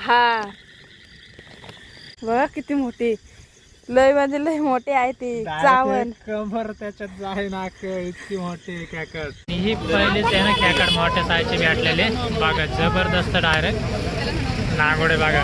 हा. बघ किती मोठी. लय म्हणजे लय मोठी आहे ती. चावण कमर त्याच्यात जाय नाक इतकी मोठी कॅकट ही पहिलीच आहे ना कॅकट मोठ्या साईजची भेटलेली बघा जबरदस्त डायरेक्ट. नागोडे बघा.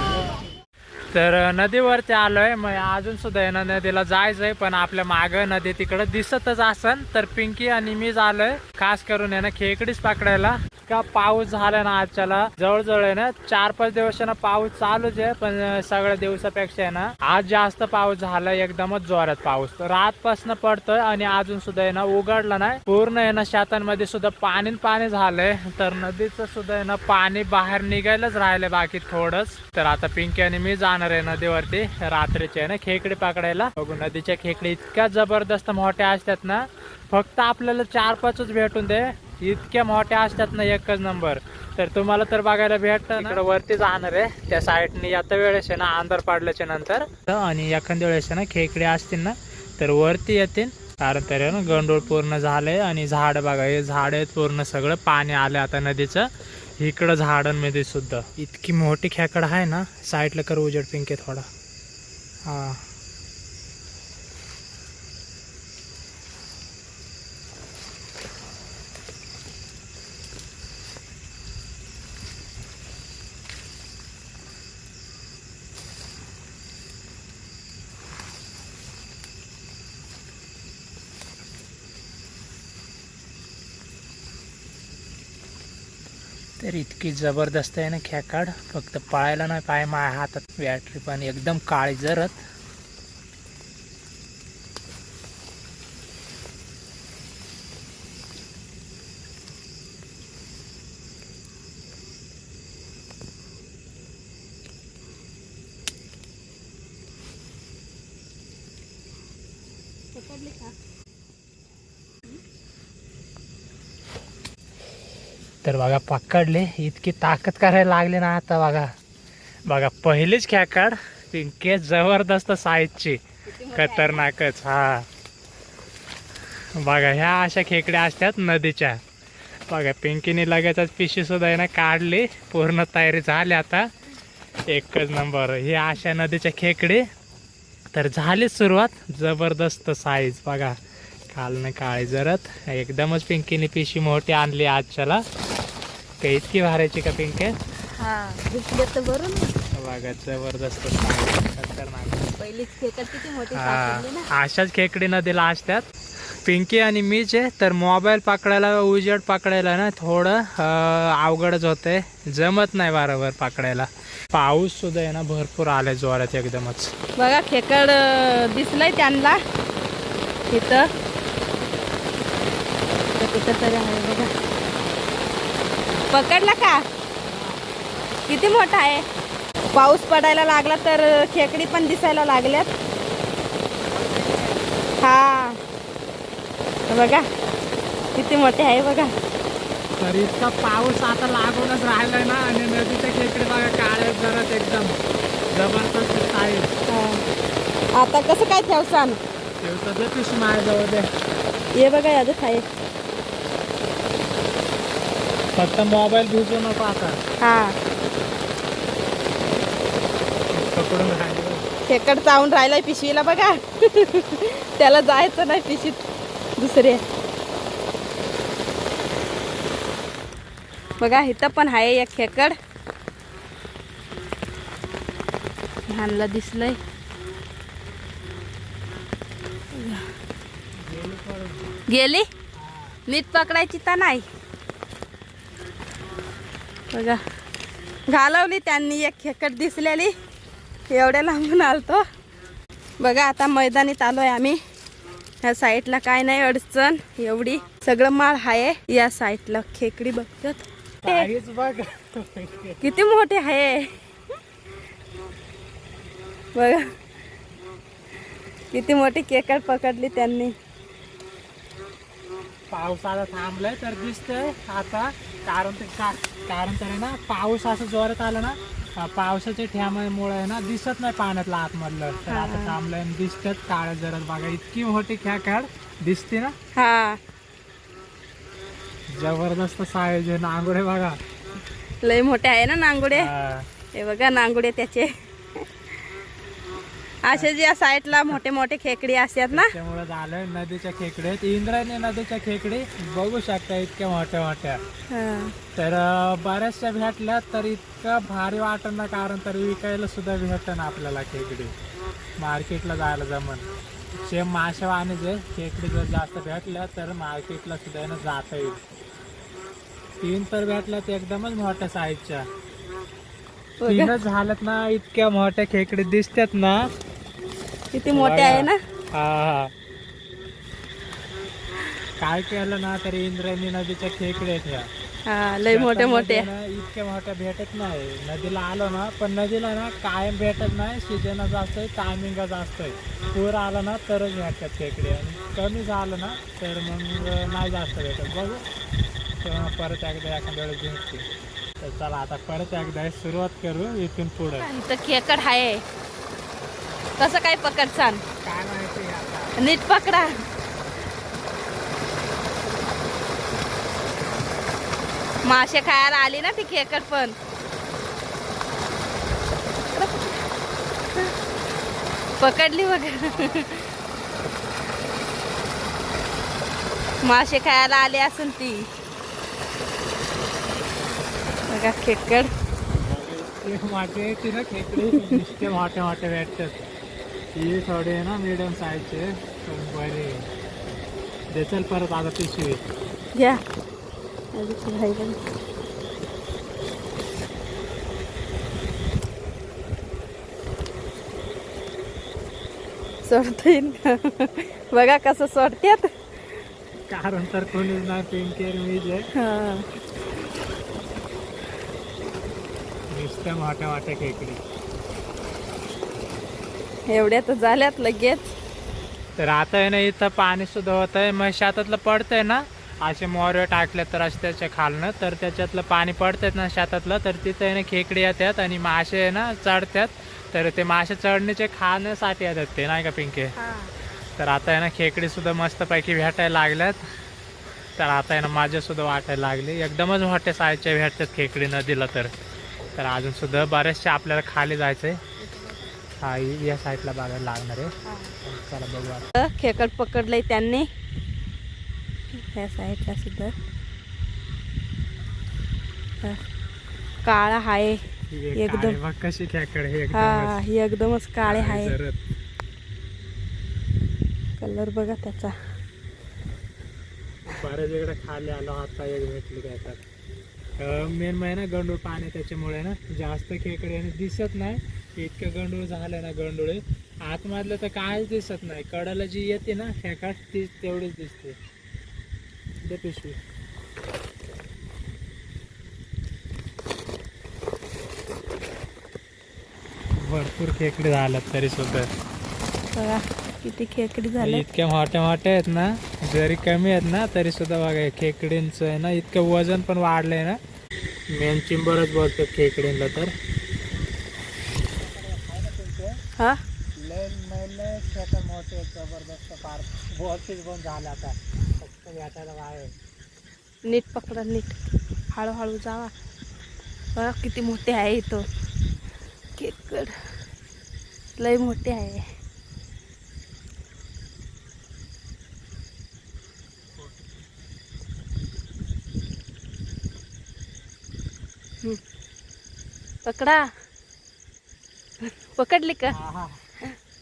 तर नदीवरती आलोय. मग अजून सुद्धा आहे ना नदीला जायचंय पण आपल्या माग नदी तिकडे दिसतच असन. तर पिंकी आणि मी आलोय खास करून आहे ना खेकडीच पकडायला. का पाऊस झाला ना आजच्याला. जवळजवळ आहे ना चार पाच दिवस आहे ना पाऊस चालूच आहे पण सगळ्या दिवसापेक्षा आहे ना आज जास्त पाऊस झाला एकदमच जोरात पाऊस. रातपासनं पडतोय आणि अजून सुद्धा आहे ना उघडला नाही. पूर्ण आहे ना शेतांमध्ये सुद्धा पाणी पाणी झालंय. तर नदीचं सुद्धा आहे ना पाणी बाहेर निघायलाच राहिलंय बाकी थोडंच. तर आता पिंकी आणि मी जाणार आहे नदीवरती. रात्रीचे आहे ना खेकडी पकडायला. बघू नदीच्या खेकडी इतक्या जबरदस्त मोठ्या असतात ना. फक्त आपल्याला चार पाचच भेटून दे. इतक्या मोठ्या असतात ना एकच नंबर. तर तुम्हाला तर बघायला भेटतं ना. वरती जाणार आहे. त्या साईडने आता वेळेस आहे ना आंधार पाडल्याच्या नंतर. आणि एखाद्या वेळेस ना खेकडे असतील ना तर वरती येतील. कारण तर ना गंडोळ पूर्ण झालंय. आणि झाड बघा हे झाड आहेत पूर्ण सगळं पाणी आलं आता नदीचं. इकडं झाडांमध्ये सुद्धा. इतकी मोठी खेकड आहे ना साईडला कर उजेड पिंके थोडा. हां. तर इतकी जबरदस्त आहे ना खेकाड फक्त पळायला नाही पाय माझ्या हातात. बॅटरी पण एकदम काळी जरत. तर बघा पकडले. इतकी ताकद करायला लागली ना आता बघा. बघा पहिलीच खेकाड पिंके जबरदस्त साईजची खतरनाकच हा. बघा ह्या अशा खेकड्या असतात नदीच्या. बघा पिंकीने लगेचच पिशी सुद्धा आहे ना काढली. पूर्ण तयारी झाली आता. एकच नंबर. ही अशा नदीच्या खेकडे. तर झाली सुरुवात. जबरदस्त साईज बघा कालनं काळी जरत. एकदमच पिंकीने पिशी मोठी आणली आजच्याला. का इतकी भारायची का पिंके हा दिसले तर बरं ना बघा जबरदस्त size, खतरनाक पहिलीच खेकड किती मोठी सापडली ना. अशाच खेकडी नदीला असतात पिंकी आणि मीच आहे तर मोबाईल पकडायला उजेड पकडायला ना थोडं अं, अवघडच होतंय. जमत नाही बरोबर पकडायला. पाऊस सुद्धा आहे ना भरपूर आलाय जोरात एकदमच. बघा खेकड अं, दिसलंय त्यांना. इथं. तर कुठं तरी आहे बघा. पकडला का? किती मोठा आहे? पाऊस पडायला लागला तर खेकडी पण दिसायला लागल्यात. हा. बघा किती मोठे आहे बघा. तर इतका पाऊस आता लागूनच राहिलाय ना आणि नदीच्या खेकडे बघा काळे जरात एकदम. जबरदस्त साईज हा. आता कसं काय ठेवसान? तेवढं पिशी माझ्याजवळ दे. हे बघा यादच आहे फक्त मोबाईल भिजू नको आता. हा. पकडून राहिले खेकड चावून राहिलाय पिशवीला बघा. त्याला जायचं नाही पिशवीत. दुसरे. बघा इथं पण आहे एक खेकड. लहानला दिसलंय. गेली? नीट पकडायची तर नाही. बघा. घालवली त्यांनी एक खेकड दिसलेली. एवढ्या लांबून आलतो. बघा आता मैदानीत आलोय आम्ही. ह्या साईडला काय नाही अडचण एवढी. सगळं माळ आहे या साईडला खेकडी बघतात. किती मोठे आहे बघा. किती मोठी खेकड पकडली त्यांनी. पाऊस आता थांबलाय तर दिसतंय. आता कारण ते का कारण तर आहे ना पाऊस असं जोरात आला ना पावसाच्या ठ्यामुळे आहे ना दिसत नाही पाण्यातलं आतमधलं. तर आता थांबलंय आणि दिसतात काळ्या जरात. बघा इतकी मोठी खेकाड दिसते ना. हा. जबरदस्त साईज आहे नांगोडे बघा. लय मोठे आहे ना नांगुडे. हे बघा नांगुडे त्याचे. असे जे या साईडला मोठे मोठे खेकडी असतात ना? त्यामुळे झालं नदीच्या खेकड्यात इंद्रायणी नदीच्या खेकडी बघू शकता इतक्या मोठ्या मोठ्या. हा. तर बऱ्याचशा भेटल्या तर इतकं भारी वाटत ना कारण तर विकायला सुद्धा भेटत ना आपल्याला खेकडी. मार्केटला जायला जमन. सेम माशावाने जे खेकडी जर जास्त भेटल्या तर मार्केटला सुद्धा जाता येईल. तीन तर भेटल्या ते एकदमच मोठ्या साईजच्या तीनच झाल्यात ना इतक्या मोठ्या खेकडी दिसतात ना. किती मोठे आहे ना? हा काय केलं ना तरी इंद्रायणी नदीच्या खेकडे हा लय मोठे मोठे. इतक्या मोठ्या भेटत नाही. नदीला आलो ना पण नदीला ना कायम भेटत नाही सीजनच असतंय टायमिंगच असतंय. पूर आला ना तरच भेटतात खेकडे. आणि कमी झालं ना तर मग नाही जास्त भेटत. बघू. तेव्हा परत एकदा एखाद्या वेळेस भेटते तर चला आता परत एकदा सुरुवात करू इथून पुढं. खेकड आहे कसं काय पकडसान नीट पकडा. मासे खायला आली ना ती खेकड पण. पकडली बघ. मासे खायला आली असेल ती. बघा खेकड ती ना खेकडे? मोठे मोठे भेटतात ही थोडे आहे ना मिडियम साईजचे पण बरे. चल परत आता पिशवी घ्या. सोडता येईल बघा कसं सोडत्यात. कारण तर कोणीच नाही पिंकेर मी जे. हा. नुसत्या मोठ्या मोठ्या खेकडी एवढ्या तर झाल्यात लगेच. तर आता आहे ना इथं पाणी सुद्धा होत आहे मग शेतातलं पडतंय ना असे मोरे टाकले तर असे त्याच्या खालनं तर त्याच्यातलं पाणी पडतात ना शेतातलं तर तिथं आहे ना खेकडी येतात आणि मासे आहे ना चढतात. तर ते मासे चढण्याचे खाण्यासाठी येतात ते नाही का पिंके? तर आता आहे ना खेकडी सुद्धा मस्तपैकी भेटायला लागल्यात. तर आता आहे ना माझ्या सुद्धा वाटायला लागली. एकदमच मोठ्या साईजच्या भेटतात खेकडी नदीला तर. तर अजून सुद्धा बरेचसे आपल्याला खाली जायचंय. हा या साईडला बघायला लागणार आहे. चला बघू. खेकड पकडलंय त्यांनी. ह्या साईडला सुद्धा. काळा एकदम. आहे बघ कशी खेकड हे हा एकदमच काळे हाय. जरद. कलर बघा त्याचा. बऱ्याच इकडे खाली आलो आता एक भेटली त्याच्यात मेन महिना गंडूळ पाणी त्याच्यामुळे ना जास्त खेकडे दिसत नाही. इतकं गंडूळ झालं ना गंडूळे आतमधलं तर काहीच दिसत नाही. कडाला जी येते ना खेकाट ती तेवढीच दिसते. दे पिशवी. भरपूर खेकडे झाल्यात तरी सुद्धा. बघा किती खेकडी झाले. इतक्या मोठ्या मोठ्या आहेत ना जरी कमी आहेत ना तरी सुद्धा बघा खेकडींचं आहे ना इतकं वजन पण वाढलंय ना. मेन चिंबरच बोलतात खेकडींना तर. हा? मोठे जबरदस्त बंद झालं आता. फक्त भेटायला नीट पकडा नीट. हळूहळू जावा. बघा किती मोठे आहे इथं. खेकड. लय मोठे आहे. पकडा. पकडली का?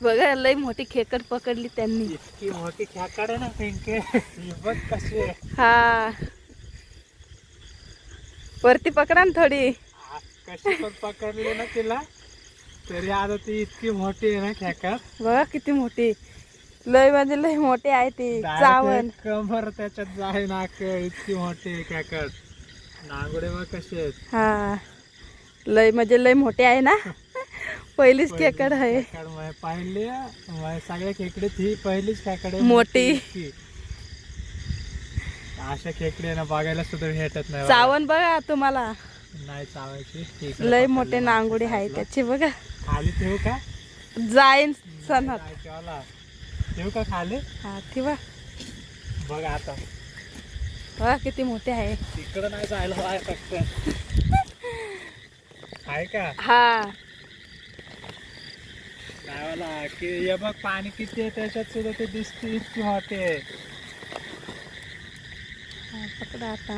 बघा लय मोठी खेकड पकडली त्यांनी. इतकी मोठी खेकड आहे ना पिंके. ही बघ कशी हा. वरती पकडा ना थोडी. कशी पण पकडली ना तिला. तरी आता ती इतकी मोठी आहे ना खेकड बघा किती मोठी. लय म्हणजे लय मोठे आहे ती. चावण कमर त्याच्यात जाय नाक इतकी मोठी आहे खेकड नांगुडे मग कसे आहेत. हा. लय म्हणजे लय मोठे आहे ना? पहिलीच खेकड आहे. खेकड पाहिली सगळ्या खेकडीत ही पहिलीच खेकड मोठी. अशा खेकडे ना बघायला सुद्धा भेटत नाही. चावण बघा तुम्हाला. नाही चावायची. लय मोठे. नांगुडे आहे त्याचे बघा. खाली ठेवू का? जाईन सणात. ठेवू का खाली? हा ठेवा. बघ आता. बघा किती मोठे आहे. तिकडं नाही जायला आहे का? हा. लावाला की हे बघ पाणी किती आहे त्याच्यात सुद्धा ते दिसते इतकी मोठी आहे. हा, पकडा आता.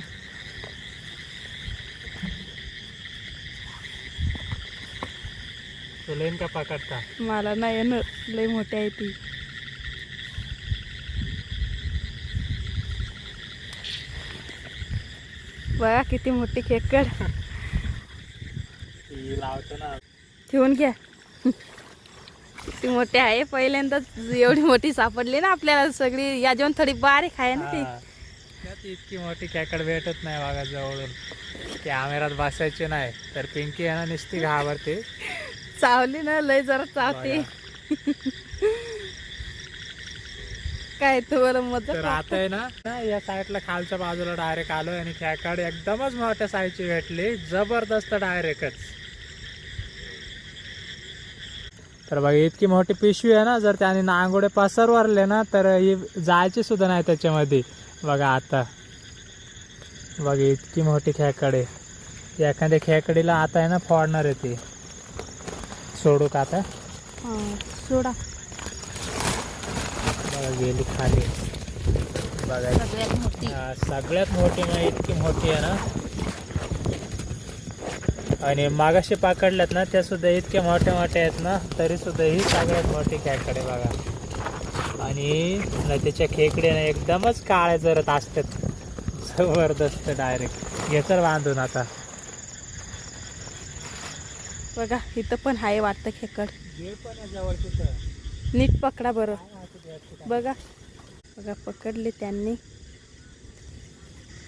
तुला येईन का पकडता? मला नाही येणं लय मोठी आहे ती. बघा किती मोठी खेकड. ती लावतो ना. ठेवून घ्या. किती मोठी आहे. पहिल्यांदाच एवढी मोठी सापडली ना आपल्याला सगळी. या जेवण थोडी बारीक आहे ना ती. इतकी मोठी कॅकड भेटत नाही बघा जवळून कॅमेरात बसायचे नाही. तर पिंकी आहे ना नुसती घाबरते. चावली ना लय जरा चावते. काय तुम्हाला मजा तर आता आहे ना ना या साईडला खालच्या बाजूला डायरेक्ट आलोय आणि खेकडे एकदमच मोठ्या साईजची भेटली. जबरदस्त डायरेक्टच तर बघा इतकी मोठी पिशवी आहे ना जर त्याने नांगोडे पसरवरले ना तर ही जायची सुद्धा नाही त्याच्यामध्ये. बघा आता. बघा इतकी मोठी खेकडे. एखाद्या खेकडीला आता आहे ना फोडणार आहे ती. सोडू का आता? हा, सोडा. बघा गेली खाली. बघा सगळ्यात मोठी. सगळ्यात मोठी म्हणजे इतकी मोठी आहे ना. आणि मागाशी पकडल्यात ना त्या सुद्धा इतक्या मोठ्या मोठ्या आहेत ना तरी सुद्धा ही सगळ्यात मोठी खेकडे बघा. आणि नदीच्या खेकडे ना एकदमच काळे जरत असतात. जबरदस्त डायरेक्ट घेतर बांधून आता. बघा इथं पण आहे वाटतं खेकड. नीट पकडा बरं. बघा. बघा पकडले त्यांनी.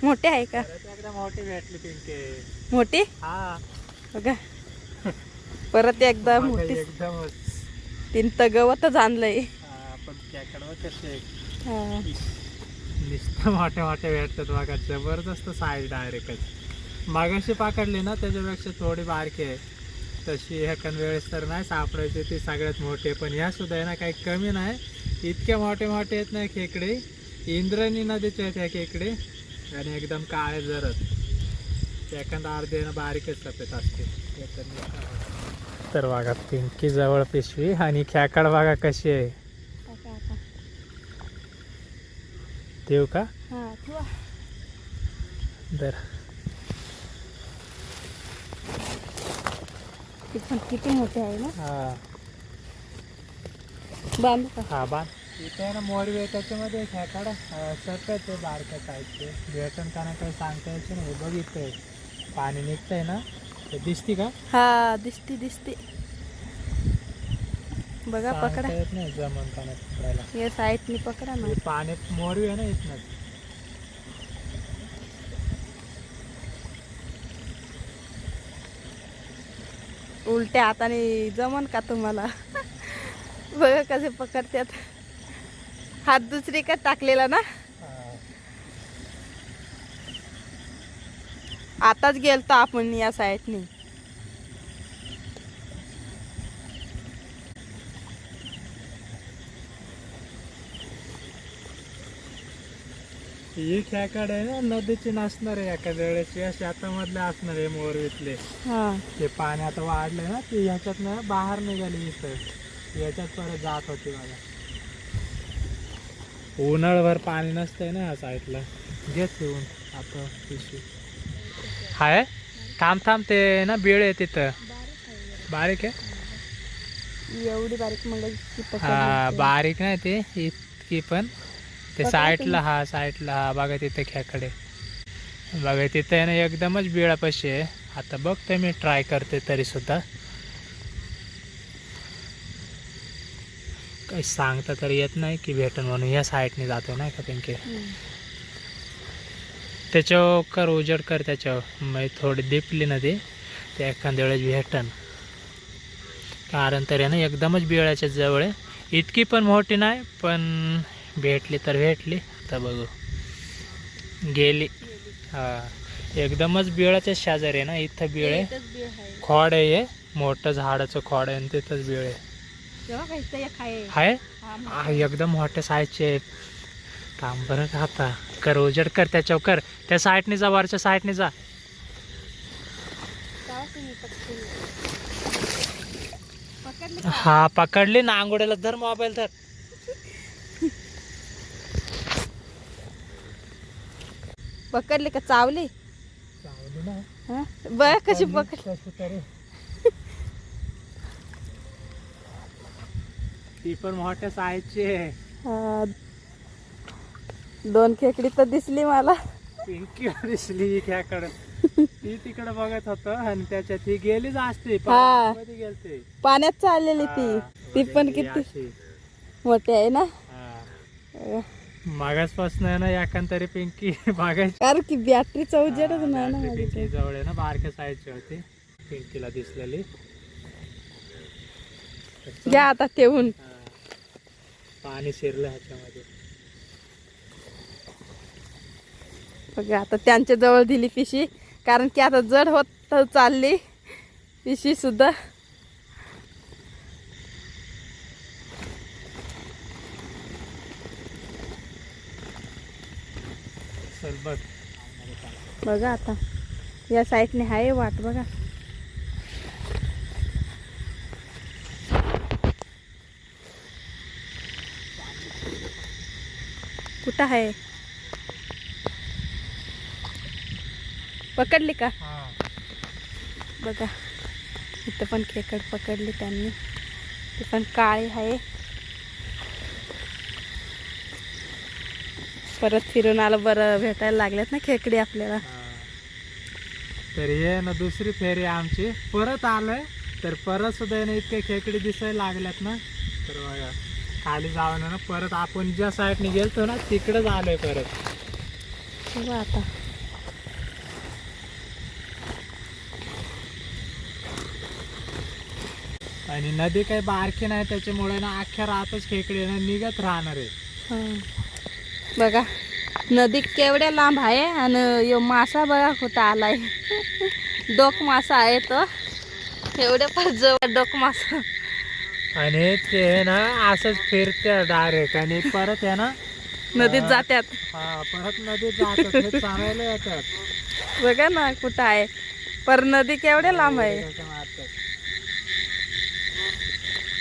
मोठे आहे का? मोठी भेटली पिंके. मोठी? हा. बघा. परत एकदा मोठी. एकदमच तीन तर गवतच आणलंय. नुसतं मोठ्या मोठ्या भेटतात बघा जबरदस्त साईज डायरेक्टच मागाशी पकडली ना त्याच्यापेक्षा थोडी बारकी आहे. तशी एखाद वेळेस तर नाही सापडायची ती सगळ्यात मोठी आहे. पण ह्या सुद्धा आहे ना काही कमी नाही. इतक्या मोठे मोठे आहेत ना खेकडे इंद्रायणी नदीचे आहेत ह्या खेकडे आणि एकदम काळे जरत. एखादा अर्धे ना बारीकच सफेद असते तर बघा पिंकी जवळ पिशवी आणि खेकड बघा कशी आहे. देऊ का? हा, पण किती मोठे आहे ना? हा. बांधू का? हा बाण इथे आहे ना मोरवी त्याच्यामध्ये खेकडा सफेद आहे बारक्या साईजचे भेटन का नाही काही सांगता यायचं नाही. बघितलंय पाणी निघतंय ना? ते दिसती का? हा दिसती दिसती. बघा सांगता पकडा. येत नाही जमन नाही पकडायला. या साईडनी पकडा ना. हे पाणी मोरवी आहे ना इथनच उलट्या हाताने जमन का तुम्हाला? बघा कसे पकडतात हात दुसरी का टाकलेला ना. आताच गेलतो आपण या साईडनी. ही आहे ना नदीची नसणार आहे एका वेळेस या शेतामधले असणार आहे मोरवीतले ते पाणी आता वाढलंय ना ते ह्याच्यात ना बाहेर निघाली इथं. याच्यात परत जात होती मला. उन्हाळभर पाणी नसतंय ना या साईडला. घेत येऊन आता पिशवी. हाय? थांब थांब ते ना बिळ आहे तिथं. बारीक आहे? एवढी बारीक म्हणलं की हा. बारीक नाही ते इतकी पण. ते साईडला हा साईडला हा बघा तिथे खेकडे. बघा तिथे ना एकदमच बिळापाशी आहे. आता बघते मी ट्राय करते तरी सुद्धा सांगता तर येत नाही की भेटन म्हणून. या साईडने जातो नाही का पिंके. त्याच्यावर कर उजड कर त्याच्यावर. मग थोडी दिपली ना ती ते एखाद्या वेळेस भेटन. कारण तर आहे ना एकदमच बिळाच्या जवळ आहे. इतकी पण मोठी नाही पण भेटली तर भेटली. आता बघू. गेली. हा. एकदमच बिळाच्या शेजारी आहे ना इथं बिळ आहे. इथंच बीळ आहे. खोड आहे. हे मोठं झाडाचं खोड आहे आणि तिथंच बिळ आहे. हा. आ, एकदम मोठ्या साईजचे आहेत थांब बरं का आता कर उजड कर त्याच्यावर कर. त्या साईडने जा वरच्या साईडने जा. हा पकडली ना आंघोळीला धर मोबाईल तर पकडली का चावली? हा? बघ कशी पकड ती पण मोठ्या साईजची आहे. हा. दोन खेकडी तर दिसली मला. पिंकी दिसली त्याकडे ती तिकडे बघत होत आणि त्याच्यात ती गेलीच असते. हा. गेलते. पाण्यात चाललेली ती. ती पण किती. मोठी आहे ना. मागासपासून आहे ना एकांतरी पिंकी बघायची कारण की बॅटरीचा उजेडच नाही ना माझ्या पिंकी जवळ आहे ना बारक्या साईजची होती. पिंकीला दिसलेली. घ्या आता ठेवून. हा. पाणी शिरलं ह्याच्यामध्ये. बघा आता त्यांच्या जवळ दिली पिशी कारण की आता जड होत चालली पिशी सुद्धा. बघा. आता या साईडने आहे वाट बघा. कुठं आहे. पकडली का? हा. बघा. इथं पण खेकड पकडली त्यांनी. ती पण काळी आहे. परत फिरून आलं बरं भेटायला लागल्यात ना खेकडी आपल्याला. तर हे ना दुसरी फेरी आमची. परत आलोय तर परत सुद्धा ना इतके खेकडे दिसायला लागल्यात ना. तर बघा. खाली आहे ना परत आपण ज्या साईडने गेलतो ना तिकडेच आलोय परत. बघा आता. आणि नदी काही बारकी नाही त्याच्यामुळे ना अख्ख्या रातच खेकडे ना निघत राहणार आहे. हं. बघा नदी केवढ्या लांब आहे आणि यो मासा बघा कुठं आलाय. डोक मासा आहे तो. एवढ्या पण जवळ डोक मासा आणि ते ना असंच फिरते डायरेक्ट आणि परत आहे ना नदीत जात्यात. हा परत नदीत जातात हे चालायला येतात. बघा ना कुठं आहे. पर नदी केवढ्या लांब आहे. त्याच्या मारतात.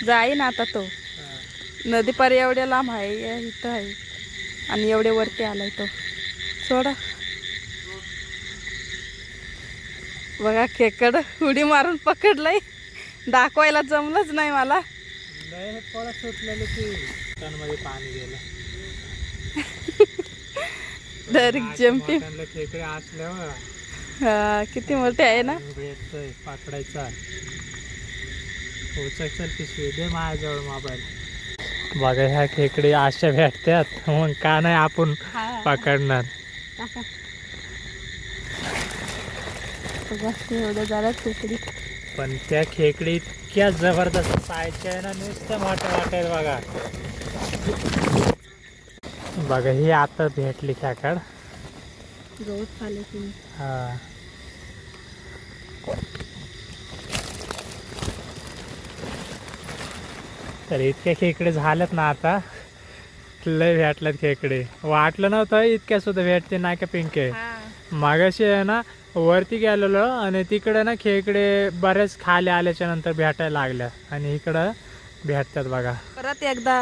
जाईन आता तो. हा. नदी पर एवढ्या लांब आहे या इथं आहे. आणि एवढे वरती आलाय तो. सोडा. बघा खेकड उडी मारून पकडलंय. दाखवायला जमलंच नाही मला. हे सुटलेली ती? मध्ये पाणी गेलं. डायरेक्ट जम्पिंग खेकडे असल्यावर हा किती मोठे आहे ना? पकडायचा. पिशवी दे माझ्याजवळ मोबाईल. बघा ह्या खेकडे अशा भेटतात मग का नाही आपण पकडणार? बघा एवढं झालं खेकडी. पण त्या खेकडी इतक्या जबरदस्त साईजच्या आहे ना मोठ्या मोठ्या आहेत बघा बघा ही आता भेटली खेकड गवत खाले हा। तर इतके खेकडे झालेत ना आता लय भेटल्यात खेकडे. वाटलं नव्हतं इतक्या सुद्धा भेटते नाही का पिंके? मागाशी आहे ना वरती गेलेलो आणि तिकडे ना खेकडे बरेच खाली आल्याच्यानंतर भेटायला लागल्या आणि इकडं भेटतात बघा. परत एकदा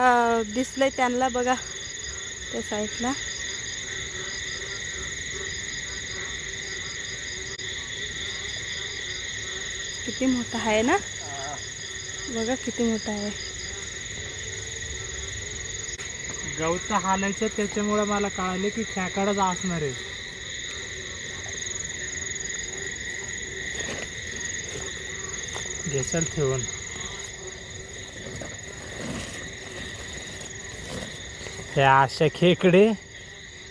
दिसलंय त्यांना बघा त्या साईडला. किती मोठा आहे ना? बघा किती मोठा आहे. गवत हालायचं त्याच्यामुळे मला कळाले की खेकडच असणार आहे. घेसल ठेवून. हे अशा खेकडे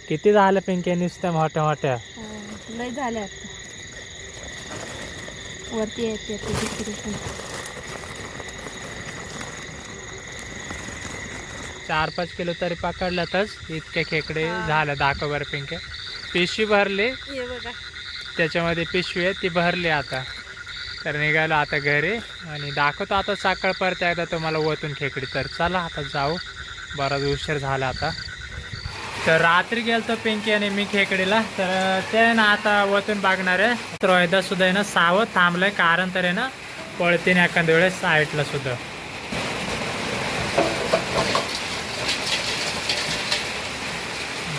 किती झाल्या पिंक्या नुसत्या मोठ्या मोठ्या? लय झाले आता. वरती येते चार पाच किलो तरी पकडल्यातच इतके खेकडे झाल्या दाखव बरं पिंक्या. पिशवी भरली. त्याच्यामध्ये पिशवी आहे ती भरली आता. तर निघालो आता घरी आणि दाखवतो आता साखळ परत एकदा तुम्हाला ओतून खेकडी. तर चला आता जाऊ. बराच उशीर झाला आता. तर रात्री गेलतो पिंकी आणि मी खेकडीला. तर ते ना आता वतून बघणार आहे. तर एकदा सुद्धा आहे ना सावध थांबलंय कारण तर आहे ना पळतीने एखाद्या वेळेस साईटला सुद्धा.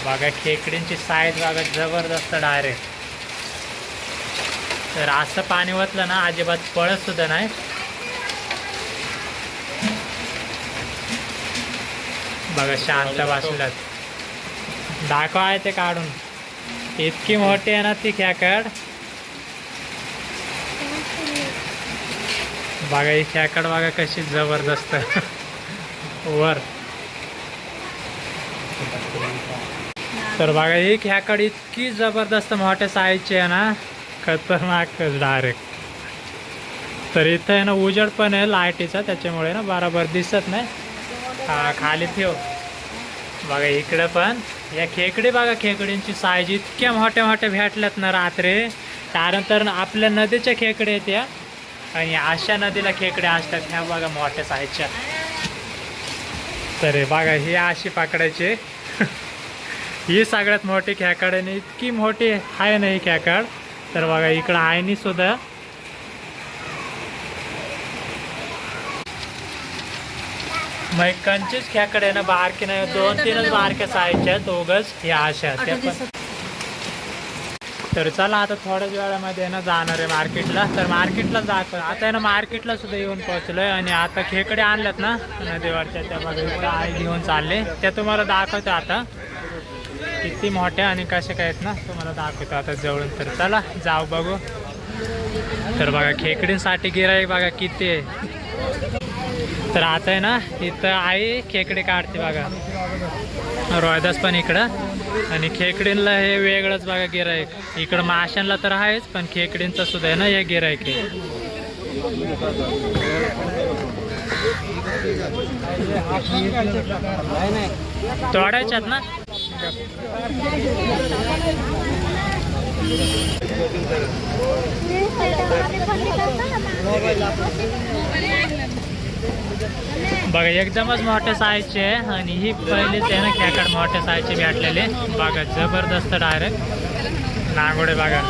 बघा खेकडींची साईज बघा जबरदस्त डायरेक्ट तर असं पाणी ओतलं ना अजिबात पळत सुद्धा नाही. बघा शांत बसल्यात दाखव आहे ते काढून. इतकी मोठी आहे ना ती खेकड. बघा ही खेकड बघा कशी जबरदस्त. वर. तर बघा ही खेकड इतकी जबरदस्त मोठ्या साईजची आहे ना. खतरनाक डायरेक्ट तर इथं आहे ना उजेड पण आहे लाईटीचा त्याच्यामुळे ना बरोबर दिसत नाही. हा खाली ठेव. बघा इकडं पण. या खेकडी बघा खेकडींची साईज इतक्या मोठ्या मोठ्या भेटल्यात ना रात्री. कारण तर आपल्या नदीच्या खेकडे आहेत या. आणि अशा नदीला खेकडे असतात ह्या बघा मोठ्या साईजच्या तर बघा ही अशी पकडायची. ही सगळ्यात मोठी खेकड आणि इतकी मोठी आहे ना ही खेकड. तर बघा इकडं आयनी सुद्धा मग कंचीच खेकडे ना बारके नाही दोन तीनच बारक्या साईजच्या आहेत दोघच ह्या अशा त्या पण तर चला आता थोड्याच वेळामध्ये ना जाणार आहे मार्केटला. तर मार्केटला दाखव आता आहे ना मार्केटला सुद्धा येऊन पोहोचलोय आणि आता खेकडे आणल्यात ना नदीवरच्या त्या बघा आई घेऊन चालले. त्या तुम्हाला दाखवतो आता. किती मोठ्या आणि कसे काय आहेत ना तुम्हाला दाखवतो आता जवळून. तर चला जाऊ बघू. तर बघा खेकडींसाठी गिराईक बघा किती आहे. तर आता आहे ना इथं आई खेकडे काढते बघा. रोयदास पण इकडं. आणि खेकडींला हे वेगळंच बघा गिराईक इकडं माशांना तर आहेच पण खेकडींचं सुद्धा आहे ना हे गिराईक आहे. तोडायच्यात ना? बघा एकदमच मोठे साईजचे आहे आणि ही पहिलीच आहे ना खेकड मोठे साईजचे भेटलेले. बघा जबरदस्त डायरेक्ट नागोडे बघा.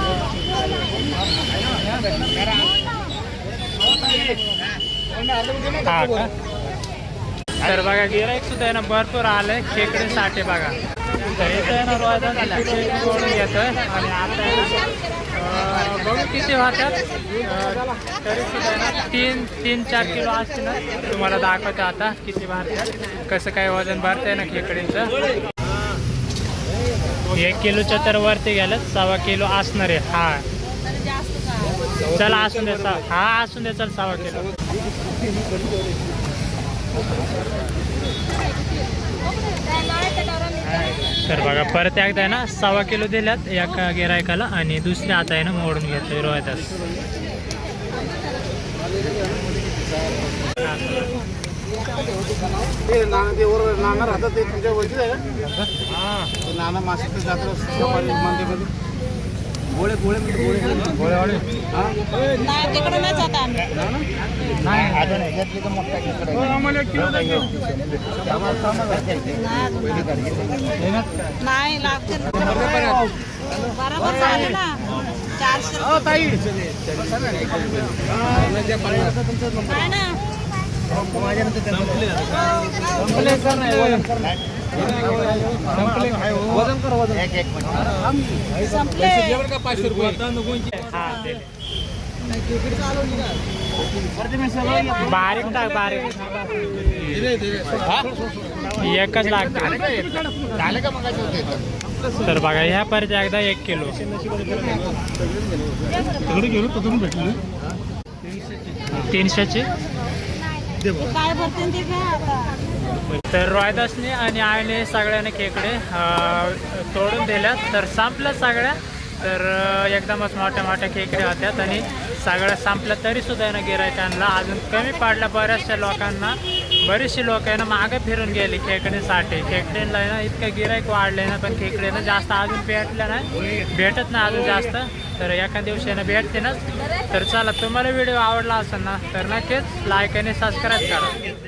हा का? तर बघा गिराईक सुद्धा आहे ना भरपूर आलंय. साठे बघा. तर इथं आहे येतोय आणि आता बघू किती वाहतात तरी सुद्धा ना तीन तीन चार किलो असते ना तुम्हाला दाखवते आता किती भरतात कसं काय वजन भरतंय ना खेकडीचं एक किलोच्या तर वरती गेलं सव्वा किलो असणार आहे हा चला असून दे सा- हा असून दे चल सव्वा किलो तर बघा परत एकदा आहे ना सव्वा किलो दिल्यात एका गिरायकाला आणि दुसरे आता आहे ना मोडून घेतोय रोहिदास. ते नाना वर नाना राहतात ते तुमच्या वरतीच आहे का? ते नाना मासिक जात्र सफारी मंदिरमध्ये गोळे गोळे म्हणजे गोळे गोळेवाडे हा? नाही तिकडे नाही जात आम्ही. नाही. अजून ह्याच्यातली तर मोठा सामान द्या. नाही लागते बरोबर झाले ना. चारशे हो, ताई. नाही ना वजन कर वजन एक एक संपले हा दिले बारीक टाक बारीक. एकच लागते तर बघा ह्या परत एकदा एक किलो. तिकडे गेलो तिथून भेटलो तीनशेचे? काय भरते तर रोहिदासने आणि आईने सगळ्याने खेकडे तोडून दिल्यात. तर संपल्या सगळ्या. तर एकदमच मोठ्या मोठ्या खेकडे होत्यात आणि सगळ्या संपल्या तरीसुद्धा ना गिरायकांना अजून कमी पडल्या बऱ्याचशा लोकांना. बरीचशी लोक आहे ना मागे फिरून गेली खेकडीसाठी. खेकड्यांना आहे ना इतकं गिरायक वाढले ना पण खेकडीनं जास्त अजून भेटलं नाही. भेटत नाही अजून जास्त. तर एका दिवशी आहे ना भेटते ना तर चला तुम्हाला व्हिडिओ आवडला असेल ना तर नक्कीच लाईक आणि सबस्क्राईब करा.